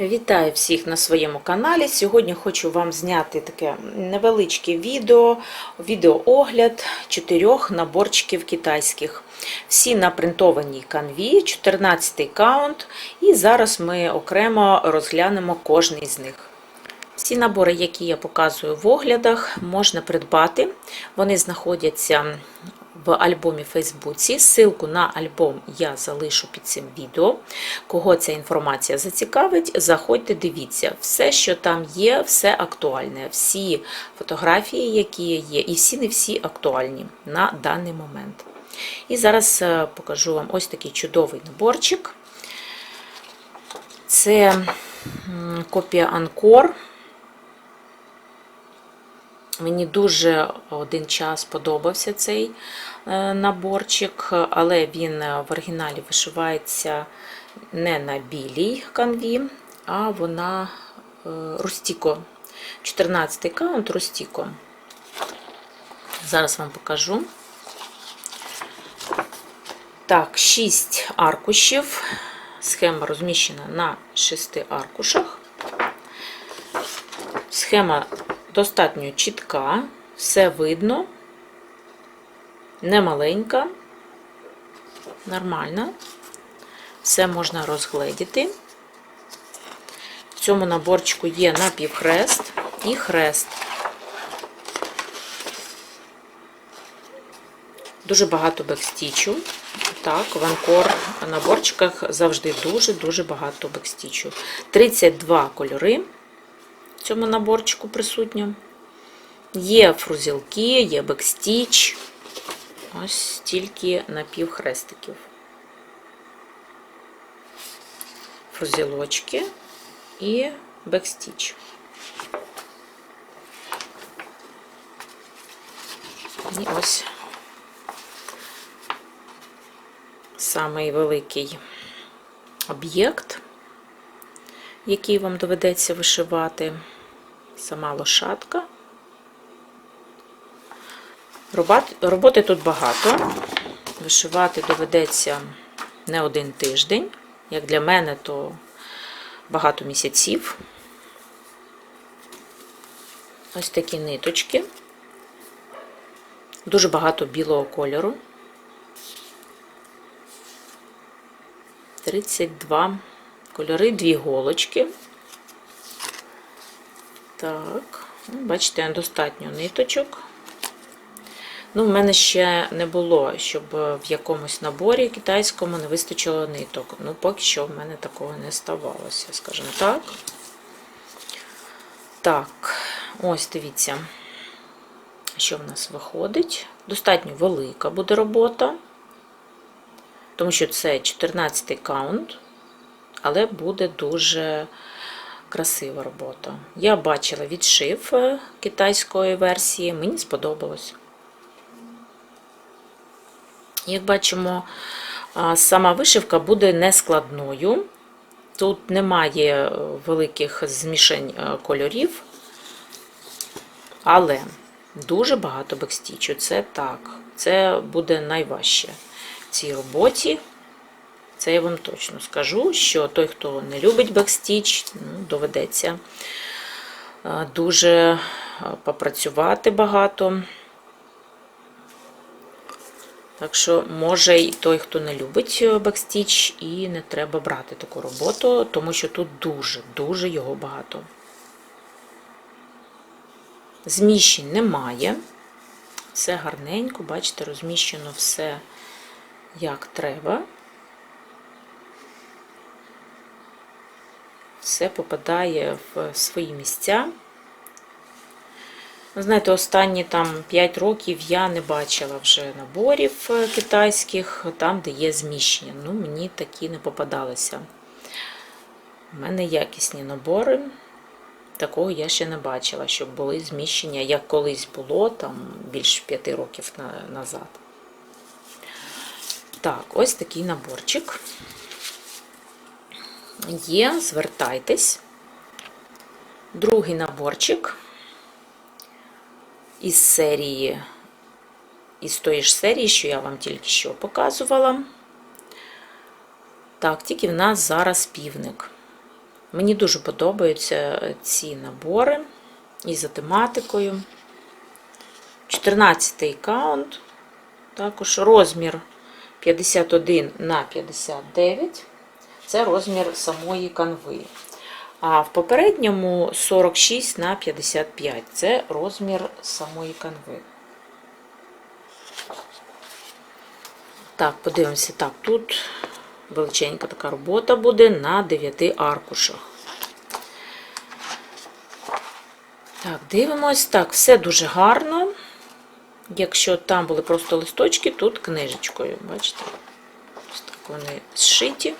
Вітаю всіх на своєму каналі. Сьогодні хочу вам зняти таке невеличке відео, відеоогляд чотирьох наборчиків китайських. Всі на принтованій канві, 14 каунт, і зараз ми окремо розглянемо кожний з них. Всі набори, які я показую в оглядах, можна придбати. Вони знаходяться в альбомі Фейсбуці. Ссылку на альбом я залишу під цим відео. Кого ця інформація зацікавить, заходьте, дивіться. Все, що там є, все актуальне. Всі фотографії, які є, і всі не всі актуальні на даний момент. І зараз е, покажу вам ось такий чудовий наборчик. Це копія Анкор. Мені дуже один час подобався цей е, наборчик, але він в оригіналі вишивається не на білій канві, а вона е, Рустіко. 14 каунт Рустіко. Зараз вам покажу. Так, 6 аркушів. Схема розміщена на 6 аркушах. Схема достатньо чітка, все видно, не маленька, нормально, все можна розгледіти. В цьому наборчику є напівхрест і хрест. Дуже багато бекстічу. Так, в анкор наборчиках завжди дуже-дуже багато бекстічу. 32 кольори в цьому наборчику присутньо. Є фрузілки, є бекстіч. Ось стільки напівхрестиків. Фрузілочки і бекстіч. І ось самий великий об'єкт який вам доведеться вишивати, сама лошадка. Роботи тут багато. Вишивати доведеться не один тиждень. Як для мене, то багато місяців. Ось такі ниточки. Дуже багато білого кольору. 32 кольори, дві голочки. Так, ну, бачите, достатньо ниточок. Ну, в мене ще не було, щоб в якомусь наборі китайському не вистачило ниток. Ну, поки що в мене такого не ставалося, скажімо так. Так, ось дивіться, що в нас виходить. Достатньо велика буде робота, тому що це 14 каунт але буде дуже красива робота. Я бачила відшив е, китайської версії, мені сподобалось. Як бачимо, сама вишивка буде нескладною. Тут немає е, великих змішань е, кольорів, але дуже багато бекстічу. Це так, це буде найважче в цій роботі. Це я вам точно скажу, що той, хто не любить бекстіч, ну, доведеться е, дуже е, попрацювати багато. Так що, може, і той, хто не любить е, бекстіч, і не треба брати таку роботу, тому що тут дуже-дуже його багато. Зміщень немає. Все гарненько, бачите, розміщено все як треба. Все попадає в свої місця. Ви знаєте, останні там 5 років я не бачила вже наборів е, китайських, там, де є зміщення. Ну, мені такі не попадалися. У мене якісні набори. Такого я ще не бачила, щоб були зміщення, як колись було, там більше 5 років назад. Так, ось такий наборчик є, звертайтесь. Другий наборчик із серії, із тої ж серії, що я вам тільки що показувала. Так, тільки в нас зараз півник. Мені дуже подобаються ці набори і за тематикою. 14-й каунт, також розмір 51 на 59 це розмір самої канви. А в попередньому 46 на 55 це розмір самої канви. Так, подивимося. Так, тут величенька така робота буде на 9 аркушах. Так, дивимось. Так, все дуже гарно. Якщо там були просто листочки, тут книжечкою. Бачите? Ось так вони зшиті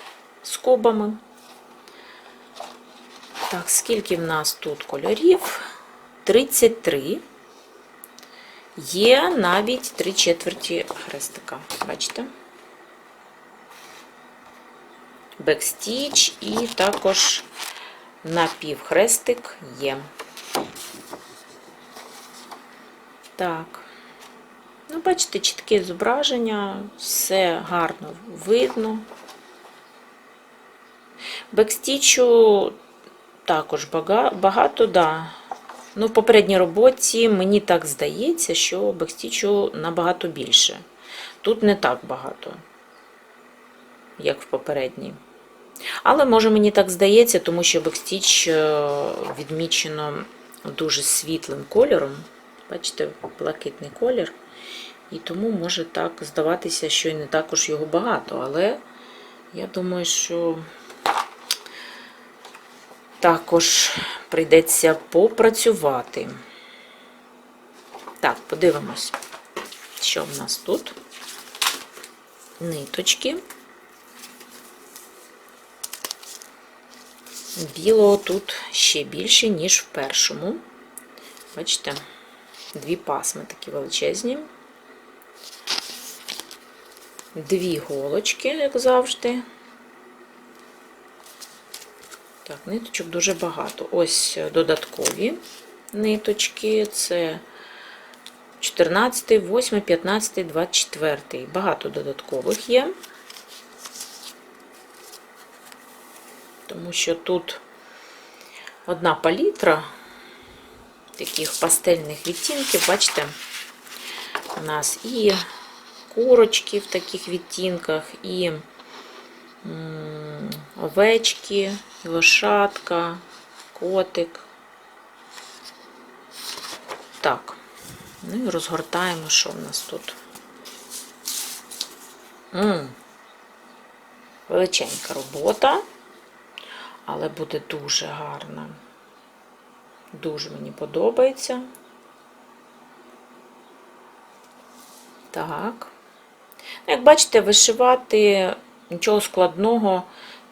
скобами. Так, скільки в нас тут кольорів? 33. Є навіть 3 четверті хрестика. Бачите? Бекстіч і також напівхрестик є. Так. Ну, бачите, чітке зображення, все гарно видно. Бекстічу також багато, да. Ну, в попередній роботі мені так здається, що бекстічу набагато більше. Тут не так багато, як в попередній. Але може мені так здається, тому що бекстіч е, відмічено дуже світлим кольором. Бачите, блакитний колір. І тому може так здаватися, що і не також його багато. Але я думаю, що також прийдеться попрацювати. Так, подивимось, що в нас тут. Ниточки. Білого тут ще більше, ніж в першому. Бачите, дві пасми такі величезні. Дві голочки, як завжди. Так, ниточок дуже багато. Ось додаткові ниточки. Це 14, 8, 15, 24. Багато додаткових є. Тому що тут одна палітра таких пастельних відтінків, бачите, у нас і курочки в таких відтінках, і овечки, лошадка, котик. Так, ну і розгортаємо, що в нас тут. М, Величенька робота, але буде дуже гарна. Дуже мені подобається. Так. Ну, Як бачите, вишивати нічого складного.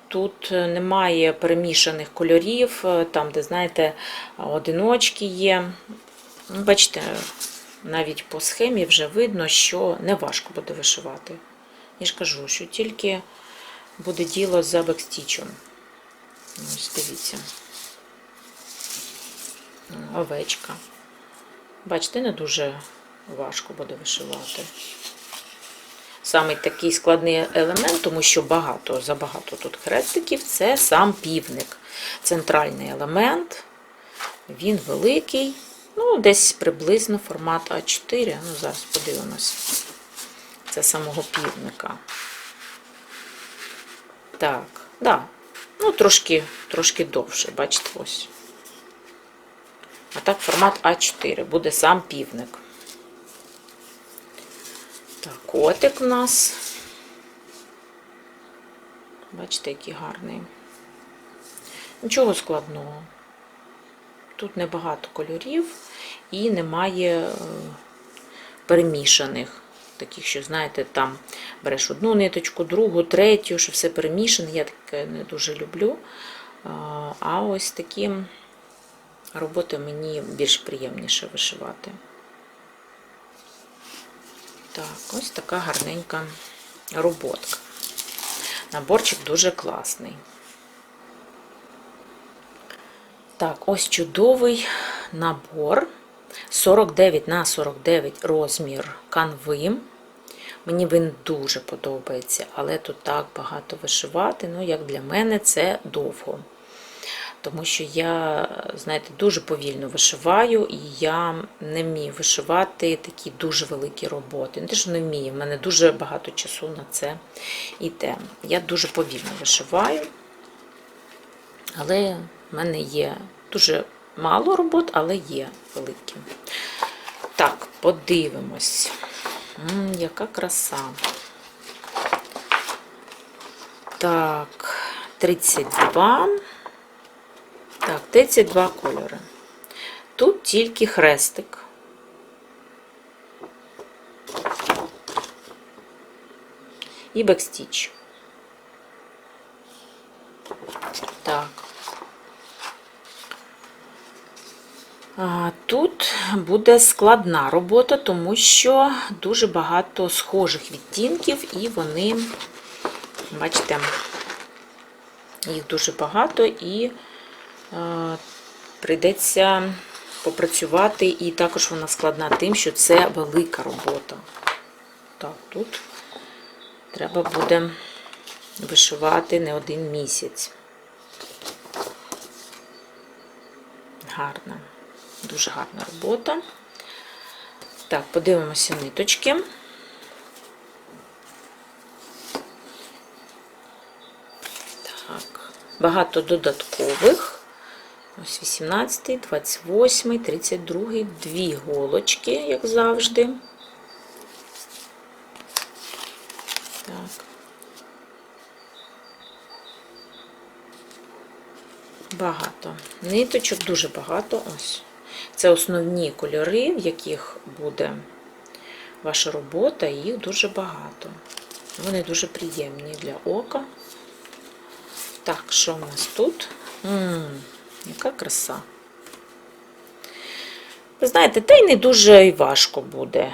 Тут немає перемішаних кольорів, там, де, знаєте, одиночки є. Бачите, навіть по схемі вже видно, що не важко буде вишивати. Я ж кажу, що тільки буде діло за бекстічем. Ось дивіться. Овечка. Бачите, не дуже важко буде вишивати. Саме такий складний елемент, тому що багато, забагато тут хрестиків, це сам півник. Центральний елемент. Він великий, ну, десь приблизно формат А4. Ну, зараз подивимось. Це самого півника. Так, да. Ну, трошки, трошки довше, бачите, ось. А так формат А4 буде сам півник. Так, котик у нас. Бачите, який гарний. Нічого складного. Тут небагато кольорів і немає е, перемішаних. Таких, що, знаєте, там береш одну ниточку, другу, третю, що все перемішане. Я таке не дуже люблю. А ось такі роботи мені більш приємніше вишивати. Так, ось така гарненька роботка. Наборчик дуже класний. Так, ось чудовий набор. 49 на 49 розмір канви. Мені він дуже подобається, але тут так багато вишивати. Ну, як для мене, це довго. Тому що я, знаєте, дуже повільно вишиваю, і я не вмію вишивати такі дуже великі роботи. Не те, що не вмію, в мене дуже багато часу на це йде. Я дуже повільно вишиваю, але в мене є дуже мало робот, але є великі. Так, подивимось. М, яка краса. Так, 32. Так, 32 кольори. Тут тільки хрестик. І бекстіч. Так. Тут буде складна робота, тому що дуже багато схожих відтінків, і вони, бачите, їх дуже багато, і прийдеться попрацювати, і також вона складна тим, що це велика робота. Так, тут треба буде вишивати не один місяць. Гарна. Дуже гарна робота. Так, подивимося ниточки. Так, багато додаткових. Ось 18, 28, 32, дві голочки, як завжди. Так. Багато. Ниточок дуже багато. Ось. Це основні кольори, в яких буде ваша робота, їх дуже багато. Вони дуже приємні для ока. Так, що в нас тут? М яка краса. Ви знаєте, та й не дуже важко буде.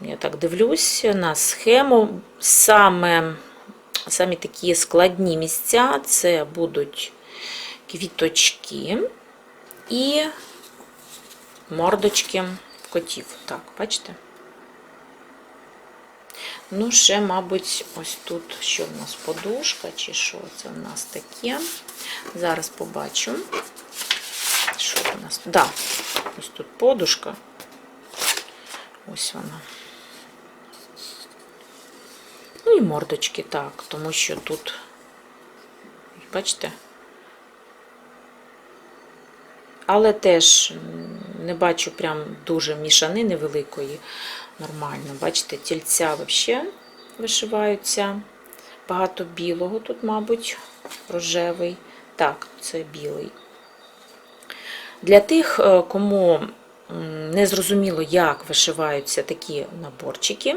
Я так дивлюсь на схему. Саме, самі такі складні місця це будуть квіточки і мордочки котів. Так, бачите? Ну, ще, мабуть, ось тут що в нас подушка, чи що це в нас таке. Зараз побачу, що в нас. Да, ось тут подушка. Ось вона. Ну і мордочки, так, тому що тут, бачите? Але теж не бачу прям дуже мішанини великої. Нормально. Бачите, тільця взагалі вишиваються. Багато білого тут, мабуть, рожевий. Так, це білий. Для тих, е, кому не зрозуміло, як вишиваються такі наборчики,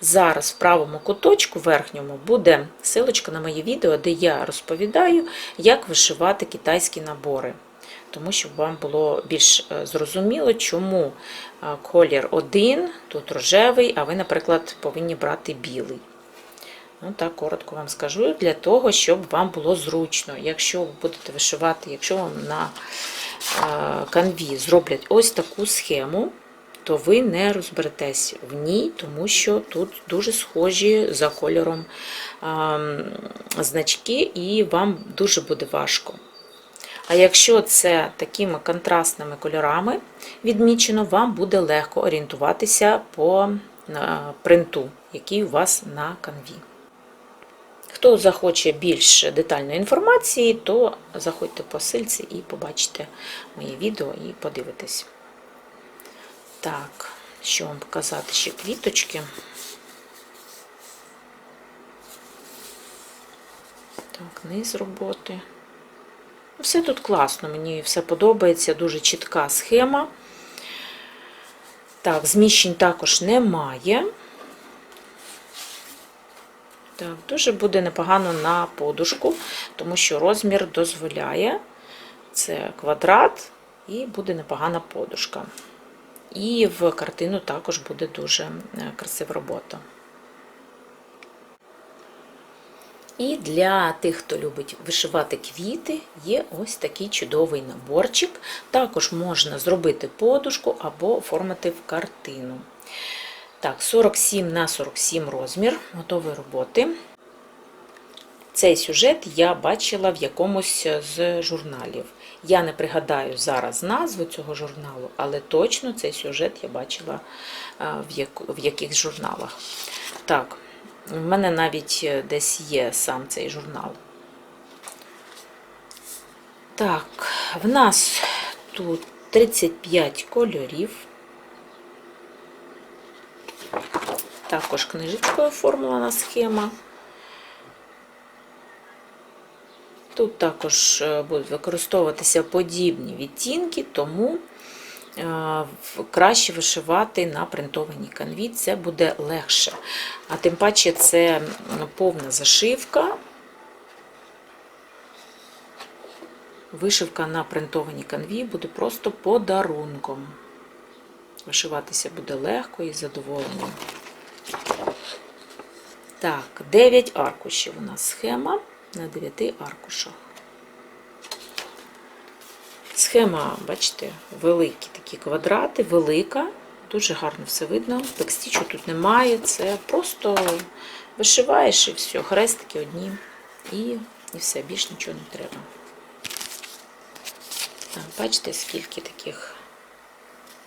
зараз в правому куточку верхньому буде силочка на моє відео, де я розповідаю, як вишивати китайські набори тому щоб вам було більш е, зрозуміло, чому е, колір один, тут рожевий, а ви, наприклад, повинні брати білий. Ну, так, коротко вам скажу, для того, щоб вам було зручно. Якщо ви будете вишивати, якщо вам на е, канві зроблять ось таку схему, то ви не розберетесь в ній, тому що тут дуже схожі за кольором значки, і вам дуже буде важко. А якщо це такими контрастними кольорами відмічено, вам буде легко орієнтуватися по е, принту, який у вас на канві. Хто захоче більш детальної інформації, то заходьте по сильці і побачите моє відео і подивитесь. Так, що вам показати ще квіточки. Так, низ роботи. Все тут класно, мені все подобається, дуже чітка схема. Так, зміщень також немає. Так, Дуже буде непогано на подушку, тому що розмір дозволяє. Це квадрат, і буде непогана подушка. І в картину також буде дуже е, красива робота. І для тих, хто любить вишивати квіти, є ось такий чудовий наборчик. Також можна зробити подушку або оформити в картину. Так, 47 на 47 розмір готової роботи. Цей сюжет я бачила в якомусь з журналів. Я не пригадаю зараз назву цього журналу, але точно цей сюжет я бачила в якихось журналах. Так, в мене навіть е, десь є сам цей журнал. Так, в нас тут 35 кольорів. Також книжечкою оформлена схема. Тут також е, будуть використовуватися подібні відтінки, тому краще вишивати на принтованій канві, це буде легше. А тим паче це повна зашивка. Вишивка на принтованій канві буде просто подарунком. Вишиватися буде легко і з задоволенням. Так, 9 аркушів у нас схема на 9 аркушах. Схема, бачите, великі такі квадрати, велика, дуже гарно все видно. Текстічу тут немає, це просто вишиваєш і все, хрестики одні, і, і все, більш нічого не треба. Так, бачите, скільки таких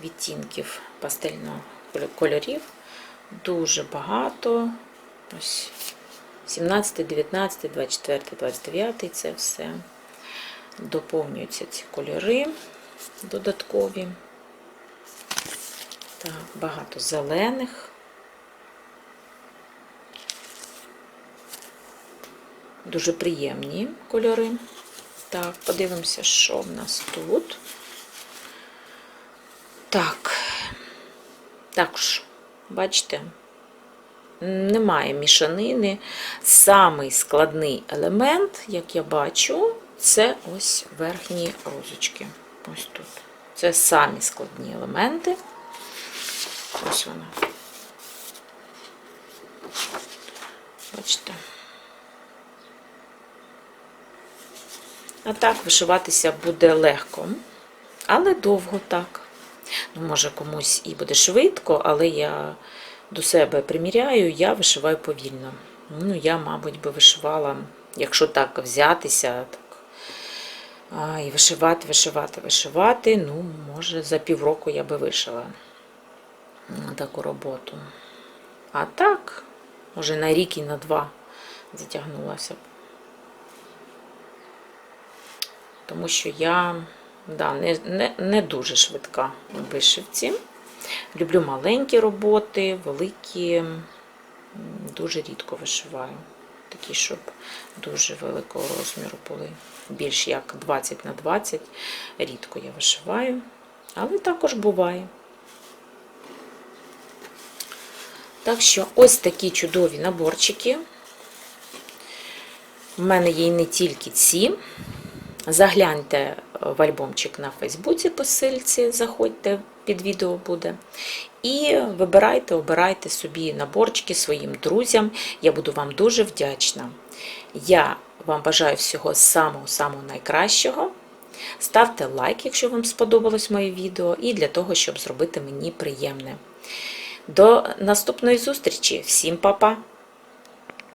відтінків пастельного кольорів. Дуже багато. Ось 17, 19, 24, 29 це все. Доповнюються ці кольори додаткові. Так, багато зелених. Дуже приємні кольори. Так, подивимося, що в нас тут. Так, також, бачите, немає мішанини. Самий складний елемент, як я бачу, це ось верхні розочки. Ось тут. Це самі складні елементи. Ось вона. Бачите. А так вишиватися буде легко, але довго так. Ну, може, комусь і буде швидко, але я до себе приміряю, я вишиваю повільно. Ну, я, мабуть, би вишивала, якщо так взятися, так, а, і вишивати, вишивати, вишивати, ну, може, за півроку я би вишила м, таку роботу. А так, може, на рік і на два затягнулася б. Тому що я да, не, не, не дуже швидка в вишивці. Люблю маленькі роботи, великі, дуже рідко вишиваю. Такі, щоб дуже великого розміру були. Більш як 20 на 20. Рідко я вишиваю, але також буває. Так що ось такі чудові наборчики. У мене є не тільки ці. Загляньте в альбомчик на Фейсбуці по ссылці, заходьте, під відео буде. І вибирайте, обирайте собі наборчики своїм друзям. Я буду вам дуже вдячна. Я вам бажаю всього самого-самого найкращого. Ставте лайк, якщо вам сподобалось моє відео, і для того, щоб зробити мені приємне. До наступної зустрічі. Всім па-па!